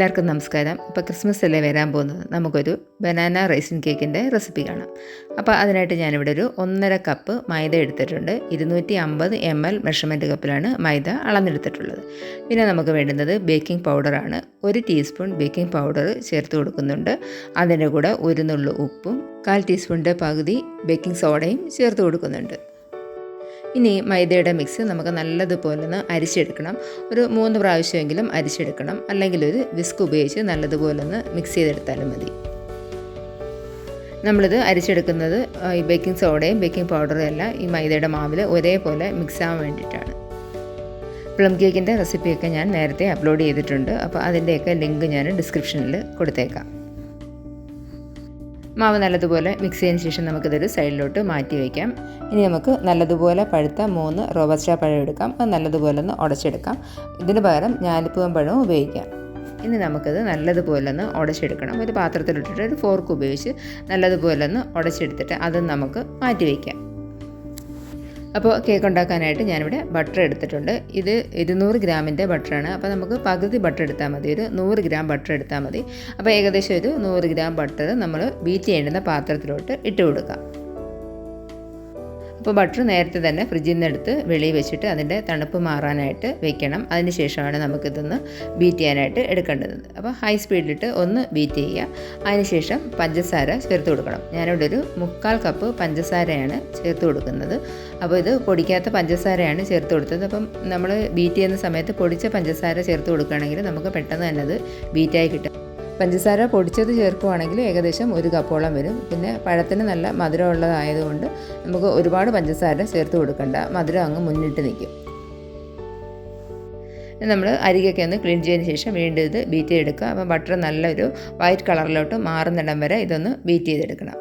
എല്ലാവർക്കും നമസ്കാരം. ഇപ്പോൾ ക്രിസ്മസ് അല്ലേ വരാൻ പോകുന്നത്. നമുക്കൊരു ബനാന റൈസിൻ കേക്കിന്റെ റെസിപ്പി കാണാം. അപ്പോൾ അതിനായിട്ട് ഞാനിവിടെ ഒരു ഒന്നര കപ്പ് മൈദ എടുത്തിട്ടുണ്ട്. ഇരുന്നൂറ്റി അമ്പത് എം എൽ മെഷർമെന്റ് കപ്പിലാണ് മൈദ അളന്നെടുത്തിട്ടുള്ളത്. പിന്നെ നമുക്ക് വേണ്ടുന്നത് ബേക്കിംഗ് പൗഡറാണ് ഒരു ടീസ്പൂൺ ബേക്കിംഗ് പൗഡർ ചേർത്ത് കൊടുക്കുന്നുണ്ട്. അതിന്റെ കൂടെ ഒരു നുള്ളു ഉപ്പും കാൽ ടീസ്പൂണിന്റെ പകുതി ബേക്കിംഗ് സോഡയും ചേർത്ത് കൊടുക്കുന്നുണ്ട്. ഇനി മൈദയുടെ മിക്സ് നമുക്ക് നല്ലതുപോലെ ഒന്ന് അരിച്ചെടുക്കണം. ഒരു മൂന്ന് പ്രാവശ്യമെങ്കിലും അരിച്ചെടുക്കണം. അല്ലെങ്കിൽ ഒരു വിസ്ക് ഉപയോഗിച്ച് നല്ലതുപോലെ ഒന്ന് മിക്സ് ചെയ്തെടുത്താലും മതി. നമ്മളിത് അരിച്ചെടുക്കുന്നത് ഈ ബേക്കിംഗ് സോഡയും ബേക്കിംഗ് പൗഡറും എല്ലാം ഈ മൈദയുടെ മാവിൽ ഒരേപോലെ മിക്സ് ആവാൻ വേണ്ടിയിട്ടാണ്. പ്ലം കേക്കിന്റെ റെസിപ്പിയൊക്കെ ഞാൻ നേരത്തെ അപ്ലോഡ് ചെയ്തിട്ടുണ്ട്. അപ്പോൾ അതിന്റെയൊക്കെ ലിങ്ക് ഞാൻ ഡിസ്ക്രിപ്ഷനിൽ കൊടുത്തേക്കാം. മാവ് നല്ലതുപോലെ മിക്സ് ചെയ്തതിന് ശേഷം നമുക്കിതൊരു സൈഡിലോട്ട് മാറ്റി വയ്ക്കാം ഇനി നമുക്ക് നല്ലതുപോലെ പഴുത്ത മൂന്ന് റോബസ്റ്റ പഴം എടുക്കാം. അത് നല്ലതുപോലെ ഒന്ന് ഉടച്ചെടുക്കാം. ഇതിന് പകരം ഞാലിപ്പൂവൻ പഴവും ഉപയോഗിക്കാം. ഇനി നമുക്കത് നല്ലതുപോലെ ഒന്ന് ഉടച്ചെടുക്കണം. ഒരു പാത്രത്തിലിട്ടിട്ട് ഒരു ഫോർക്ക് ഉപയോഗിച്ച് നല്ലതുപോലെ ഒന്ന് ഉടച്ചെടുത്തിട്ട് അത് നമുക്ക് മാറ്റി വയ്ക്കാം അപ്പോൾ കേക്ക് ഉണ്ടാക്കാനായിട്ട് ഞാനിവിടെ ബട്ടർ എടുത്തിട്ടുണ്ട്. ഇത് ഇരുന്നൂറ് ഗ്രാമിന്റെ ബട്ടറാണ് അപ്പോൾ നമുക്ക് പകുതി ബട്ടർ എടുത്താൽ മതി. ഒരു നൂറ് ഗ്രാം ബട്ടർ എടുത്താൽ മതി. അപ്പോൾ ഏകദേശം ഒരു നൂറ് ഗ്രാം ബട്ടർ നമ്മൾ ബീറ്റ് ചെയ്യേണ്ടുന്ന പാത്രത്തിലോട്ട് ഇട്ട് കൊടുക്കാം. അപ്പോൾ ബട്ടർ നേരത്തെ തന്നെ ഫ്രിഡ്ജിൽ നിന്ന് എടുത്ത് വെളിയിൽ വെച്ചിട്ട് അതിന്റെ തണുപ്പ് മാറാനായിട്ട് വെക്കണം. അതിന് ശേഷമാണ് നമുക്കിതൊന്ന് ബീറ്റ് ചെയ്യാനായിട്ട് എടുക്കേണ്ടത്. അപ്പോൾ ഹൈ സ്പീഡിലിട്ട് ഒന്ന് ബീറ്റ് ചെയ്യുക. അതിനുശേഷം പഞ്ചസാര ചേർത്ത് കൊടുക്കണം. ഞാനിവിടെ ഒരു മുക്കാൽ കപ്പ് പഞ്ചസാരയാണ് ചേർത്ത് കൊടുക്കുന്നത്. അപ്പോൾ ഇത് പൊടിക്കാത്ത പഞ്ചസാരയാണ് ചേർത്ത് കൊടുത്തത്. അപ്പം നമ്മൾ ബീറ്റ് ചെയ്യുന്ന സമയത്ത് പൊടിച്ച പഞ്ചസാര ചേർത്ത് കൊടുക്കുകയാണെങ്കിൽ നമുക്ക് പെട്ടെന്ന് തന്നെ അത് ബീറ്റായി കിട്ടും. പഞ്ചസാര പൊടിച്ചത് ചേർക്കുവാണെങ്കിൽ ഏകദേശം ഒരു കപ്പോളം വരും. പിന്നെ പഴത്തിന് നല്ല മധുരമുള്ളതായതുകൊണ്ട് നമുക്ക് ഒരുപാട് പഞ്ചസാര ചേർത്ത് കൊടുക്കണ്ട. മധുരം അങ്ങ് മുന്നിട്ട് നിൽക്കും. നമ്മൾ അരികൊക്കെ ഒന്ന് ക്ലീൻ ചെയ്തതിന് ശേഷം വീണ്ടും ഇത് ബീറ്റ് ചെയ്തെടുക്കുക. അപ്പോൾ ബട്ടർ നല്ലൊരു വൈറ്റ് കളറിലോട്ട് മാറുന്നിടം വരെ ഇതൊന്ന് ബീറ്റ് ചെയ്തെടുക്കണം.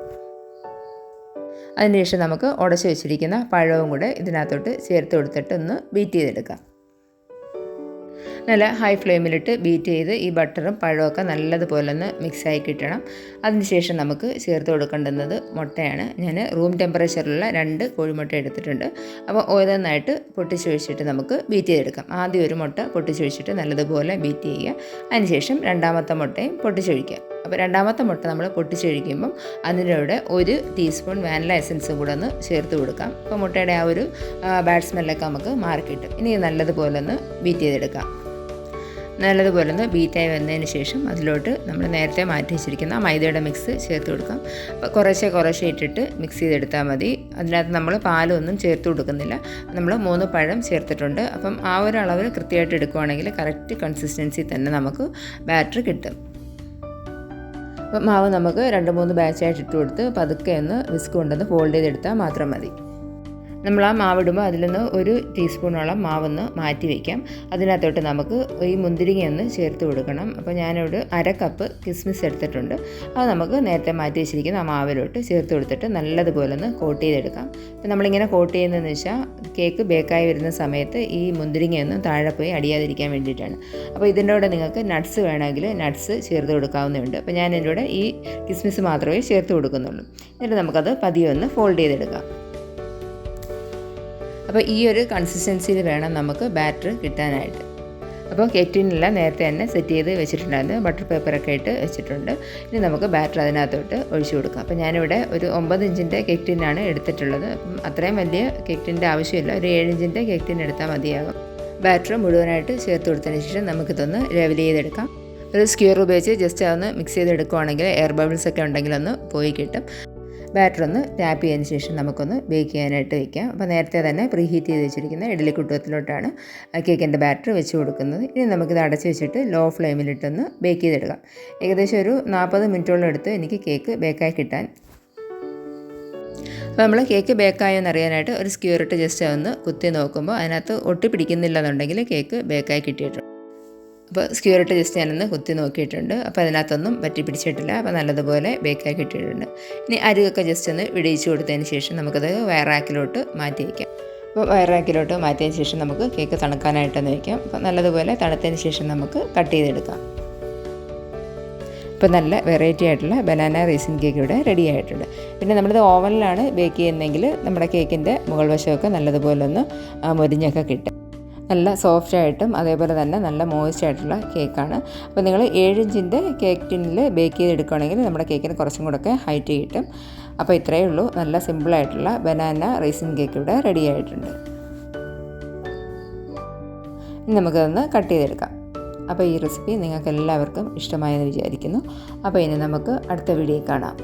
അതിനുശേഷം നമുക്ക് ഉടച്ച് വെച്ചിരിക്കുന്ന പഴവും കൂടെ ഇതിനകത്തോട്ട് ചേർത്ത് കൊടുത്തിട്ട് ഒന്ന് ബീറ്റ് ചെയ്തെടുക്കാം. നല്ല ഹൈ ഫ്ലെയിമിലിട്ട് ബീറ്റ് ചെയ്ത് ഈ ബട്ടറും പഴമൊക്കെ നല്ലതുപോലെ ഒന്ന് മിക്സായി കിട്ടണം. അതിനുശേഷം നമുക്ക് ചേർത്ത് കൊടുക്കേണ്ടുന്നത് മുട്ടയാണ്. ഞാൻ റൂം ടെമ്പറേച്ചറിലുള്ള രണ്ട് കോഴിമുട്ട എടുത്തിട്ടുണ്ട്. അപ്പോൾ ഓരോന്നായിട്ട് പൊട്ടിച്ച് വെച്ചിട്ട് നമുക്ക് ബീറ്റ് ചെയ്തെടുക്കാം. ആദ്യം ഒരു മുട്ട പൊട്ടിച്ച് വെച്ചിട്ട് നല്ലതുപോലെ ബീറ്റ് ചെയ്യുക. അതിനുശേഷം രണ്ടാമത്തെ മുട്ടയും പൊട്ടിച്ചൊഴിക്കുക അപ്പോൾ രണ്ടാമത്തെ മുട്ട നമ്മൾ പൊട്ടിച്ചൊഴിക്കുമ്പം അതിന്റെ കൂടെ ഒരു ടീസ്പൂൺ വാനില എസൻസ് കൂടെ ഒന്ന് ചേർത്ത് കൊടുക്കാം. അപ്പോൾ മുട്ടയുടെ ആ ഒരു ബാഡ് സ്മെല്ലൊക്കെ നമുക്ക് മാറിക്കിട്ടും ഇനി നല്ലതുപോലെ ഒന്ന് ബീറ്റ് ചെയ്തെടുക്കാം. നല്ലതുപോലെ ഒന്ന് ബീറ്റായി വന്നതിന് ശേഷം അതിലോട്ട് നമ്മൾ നേരത്തെ മാറ്റി വെച്ചിരിക്കുന്ന മൈദയുടെ മിക്സ് ചേർത്ത് കൊടുക്കാം. അപ്പോൾ കുറേശ്ശെ കുറേശ്ശെ ഇട്ടിട്ട് മിക്സ് ചെയ്തെടുത്താൽ മതി. അതിനകത്ത് നമ്മൾ പാലൊന്നും ചേർത്ത് കൊടുക്കുന്നില്ല. നമ്മൾ മൂന്ന് പഴം ചേർത്തിട്ടുണ്ട്. അപ്പം ആ ഒരു അളവിൽ കൃത്യമായിട്ട് എടുക്കുവാണെങ്കിൽ കറക്റ്റ് കൺസിസ്റ്റൻസി തന്നെ നമുക്ക് ബാറ്റർ കിട്ടും. മാവ് നമുക്ക് രണ്ട് മൂന്ന് ബാച്ചായിട്ട് ഇട്ട് കൊടുത്ത് പതുക്കെ ഒന്ന് വിസ്ക് കൊണ്ടൊന്ന് ഫോൾഡ് ചെയ്തെടുത്താൽ മാത്രം മതി. നമ്മൾ ആ മാവിടുമ്പോൾ അതിൽ നിന്ന് ഒരു ടീസ്പൂണോളം മാവൊന്ന് മാറ്റി വയ്ക്കാം. അതിനകത്തോട്ട് നമുക്ക് ഈ മുന്തിരിങ്ങ ഒന്ന് ചേർത്ത് കൊടുക്കണം. അപ്പോൾ ഞാനിവിടെ അര കപ്പ് കിസ്മിസ് എടുത്തിട്ടുണ്ട്. അത് നമുക്ക് നേരത്തെ മാറ്റി വെച്ചിരിക്കുന്ന ആ മാവിലോട്ട് ചേർത്ത് കൊടുത്തിട്ട് നല്ലതുപോലെ ഒന്ന് കോട്ട് ചെയ്തെടുക്കാം. അപ്പോൾ നമ്മളിങ്ങനെ കോട്ട് ചെയ്യുന്നതെന്ന് വെച്ചാൽ കേക്ക് ബേക്കായി വരുന്ന സമയത്ത് ഈ മുന്തിരിങ്ങയൊന്നും താഴെ പോയി അടിയാതിരിക്കാൻ വേണ്ടിയിട്ടാണ്. അപ്പോൾ ഇതിന്റെ കൂടെ നിങ്ങൾക്ക് നട്ട്സ് വേണമെങ്കിൽ നട്ട്സ് ചേർത്ത് കൊടുക്കാവുന്നതുണ്ട്. അപ്പോൾ ഞാൻ ഇതിന്റെ കൂടെ ഈ കിസ്മിസ് മാത്രമേ ചേർത്ത് കൊടുക്കുന്നുള്ളൂ. എന്നിട്ട് നമുക്കത് പതിയെ ഒന്ന് ഫോൾഡ് ചെയ്തെടുക്കാം. അപ്പോൾ ഈ ഒരു കൺസിസ്റ്റൻസിയിൽ വേണം നമുക്ക് ബാറ്റർ കിട്ടാനായിട്ട്. അപ്പോൾ കെറ്റിനെല്ലാം നേരത്തെ തന്നെ സെറ്റ് ചെയ്ത് വെച്ചിട്ടുണ്ടായിരുന്നു. ബട്ടർ പേപ്പറൊക്കെ ഇട്ട് വെച്ചിട്ടുണ്ട്. ഇനി നമുക്ക് ബാറ്റർ അതിനകത്തോട്ട് ഒഴിച്ചു കൊടുക്കാം. അപ്പോൾ ഞാനിവിടെ ഒരു ഒമ്പത് ഇഞ്ചിന്റെ കെറ്റിനാണ് എടുത്തിട്ടുള്ളത്. അത്രയും വലിയ കെറ്റിന്റെ ആവശ്യമില്ല. ഒരു ഏഴ് ഇഞ്ചിന്റെ കേക്ക് ടിൻ എടുത്താൽ മതിയാകും. ബാറ്റർ മുഴുവനായിട്ട് ചേർത്ത് കൊടുത്തതിന് ശേഷം നമുക്കിതൊന്ന് ലെവൽ ചെയ്തെടുക്കാം. ഒരു സ്ക്യൂർ ഉപയോഗിച്ച് ജസ്റ്റ് അതൊന്ന് മിക്സ് ചെയ്തെടുക്കുവാണെങ്കിൽ എയർ ബബിൾസ് ഒക്കെ ഉണ്ടെങ്കിൽ ഒന്ന് പോയി കിട്ടും. ബാറ്റർ ഒന്ന് ടാപ്പ് ചെയ്തതിന് ശേഷം നമുക്കൊന്ന് ബേക്ക് ചെയ്യാനായിട്ട് വയ്ക്കാം അപ്പോൾ നേരത്തെ തന്നെ പ്രീ ഹീറ്റ് ചെയ്ത് വെച്ചിരിക്കുന്ന ഇഡ്ഡലി കുട്ടത്തിലോട്ടാണ് കേക്കിന്റെ ബാറ്റർ വെച്ച് കൊടുക്കുന്നത്. ഇനി നമുക്കിത് അടച്ച് വെച്ചിട്ട് ലോ ഫ്ലെയിമിലിട്ടൊന്ന് ബേക്ക് ചെയ്തെടുക്കാം. ഏകദേശം ഒരു നാൽപ്പത് മിനിറ്റോളം എടുത്ത് എനിക്ക് കേക്ക് ബേക്കായി കിട്ടാൻ. അപ്പോൾ നമ്മൾ കേക്ക് ബേക്കായോ എന്നറിയാനായിട്ട് ഒരു സ്ക്യൂറിട്ട് ജസ്റ്റ് ഒന്ന് കുത്തി നോക്കുമ്പോൾ അതിനകത്ത് ഒട്ടി പിടിക്കുന്നില്ല എന്നുണ്ടെങ്കിൽ കേക്ക് ബേക്കായി കിട്ടിയിട്ടുണ്ട്. അപ്പോൾ സ്ക്യൂറിട്ട് ജസ്റ്റ് ഞാനൊന്ന് കുത്തി നോക്കിയിട്ടുണ്ട്. അപ്പോൾ അതിനകത്തൊന്നും പറ്റി പിടിച്ചിട്ടില്ല. അപ്പോൾ നല്ലതുപോലെ ബേക്കാക്കി ഇട്ടിട്ടുണ്ട് ഇനി അരികൊക്കെ ജസ്റ്റ് ഒന്ന് വിടിയിച്ച് കൊടുത്തതിന് ശേഷം നമുക്കത് വയറാക്കിലോട്ട് മാറ്റി വയ്ക്കാം അപ്പോൾ വയറാക്കിലോട്ട് മാറ്റിയതിന് ശേഷം നമുക്ക് കേക്ക് തണുക്കാനായിട്ടൊന്ന് വയ്ക്കാം അപ്പോൾ നല്ലതുപോലെ തണുത്തതിന് ശേഷം നമുക്ക് കട്ട് ചെയ്തെടുക്കാം. ഇപ്പോൾ നല്ല വെറൈറ്റി ആയിട്ടുള്ള ബനാന റീസിൻ കേക്ക് ഇവിടെ റെഡി ആയിട്ടുണ്ട്. പിന്നെ നമ്മളിത് ഓവനിലാണ് ബേക്ക് ചെയ്യുന്നതെങ്കിൽ നമ്മുടെ കേക്കിന്റെ മുകൾ വശമൊക്കെ നല്ലതുപോലെ ഒന്ന് മുരിഞ്ഞൊക്കെ കിട്ടും. നല്ല സോഫ്റ്റ് ആയിട്ടും അതേപോലെ തന്നെ നല്ല മോയിസ്റ്റ് ആയിട്ടുള്ള കേക്കാണ്. അപ്പോൾ നിങ്ങൾ ഏഴ് ഇഞ്ചിന്റെ കേക്ക് ടിന്നിൽ ബേക്ക് ചെയ്തെടുക്കുകയാണെങ്കിൽ നമ്മുടെ കേക്കിന് കുറച്ചും കൂടെയൊക്കെ ഹൈറ്റ് കിട്ടും. അപ്പോൾ ഇത്രയേ ഉള്ളൂ. നല്ല സിമ്പിളായിട്ടുള്ള ബനാന റൈസിൻ കേക്ക് ഇവിടെ റെഡി ആയിട്ടുണ്ട്. നമുക്കതൊന്ന് കട്ട് ചെയ്തെടുക്കാം. അപ്പോൾ ഈ റെസിപ്പി നിങ്ങൾക്ക് എല്ലാവർക്കും ഇഷ്ടമായെന്ന് വിചാരിക്കുന്നു. അപ്പോൾ ഇനി നമുക്ക് അടുത്ത വീഡിയോ കാണാം.